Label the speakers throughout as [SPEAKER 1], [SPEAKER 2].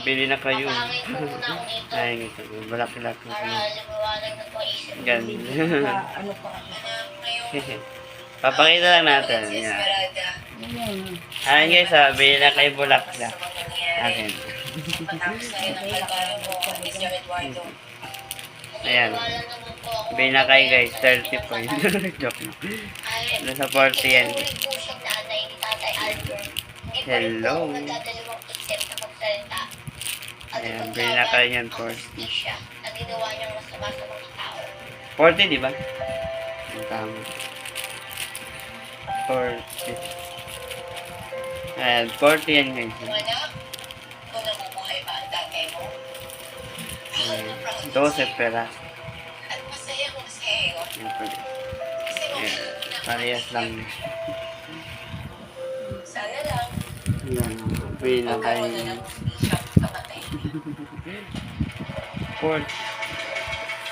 [SPEAKER 1] Bili na kayo. Ay, balak-balak na
[SPEAKER 2] Para
[SPEAKER 1] kayo.
[SPEAKER 2] lumawanag na po isip.
[SPEAKER 1] Gan.
[SPEAKER 3] Pa, ano pa?
[SPEAKER 1] Papakita lang natin. Yan.
[SPEAKER 3] Ayan.
[SPEAKER 1] Guys, ah, bili na kayo bulaklak. Akin. Ayan. Bili na kayo guys, 30 po yun. Joke na. Nasa 40 yan.
[SPEAKER 2] Uwi po
[SPEAKER 1] Ayan, bili na kayo yan,
[SPEAKER 2] ang
[SPEAKER 1] 40.
[SPEAKER 2] hustisya na ginawa niyang masama sa mga tao.
[SPEAKER 1] 40, di ba? Ang tama. 40. Ayan, 40 yan guys.
[SPEAKER 2] Anak, kung nabubuhay ba ang tatay mo?
[SPEAKER 1] Ayan, 12 pera.
[SPEAKER 2] At masaya.
[SPEAKER 1] Yan po.
[SPEAKER 2] Kasi
[SPEAKER 1] Ayan,
[SPEAKER 2] kung
[SPEAKER 1] parehas lang.
[SPEAKER 2] Sana lang.
[SPEAKER 1] Ayan, bili na kayo.
[SPEAKER 2] Magkaroon kamatay.
[SPEAKER 1] 40.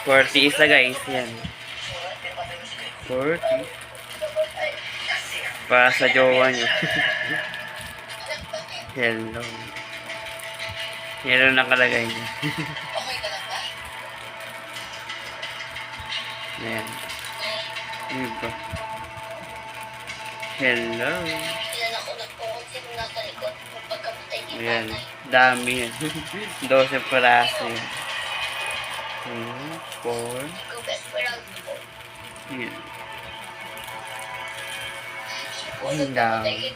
[SPEAKER 1] 40 isa guys, yan. 40. Para sa jowa niya. Hello. Hello nakalagay niya. Ayan. Diba? Hello.
[SPEAKER 2] Ilan
[SPEAKER 1] Ayan. Dami yan. 12 peraso yan. Two, four,
[SPEAKER 2] Ikaw best friend ko.
[SPEAKER 1] yun.
[SPEAKER 2] Kung
[SPEAKER 1] Ang dami.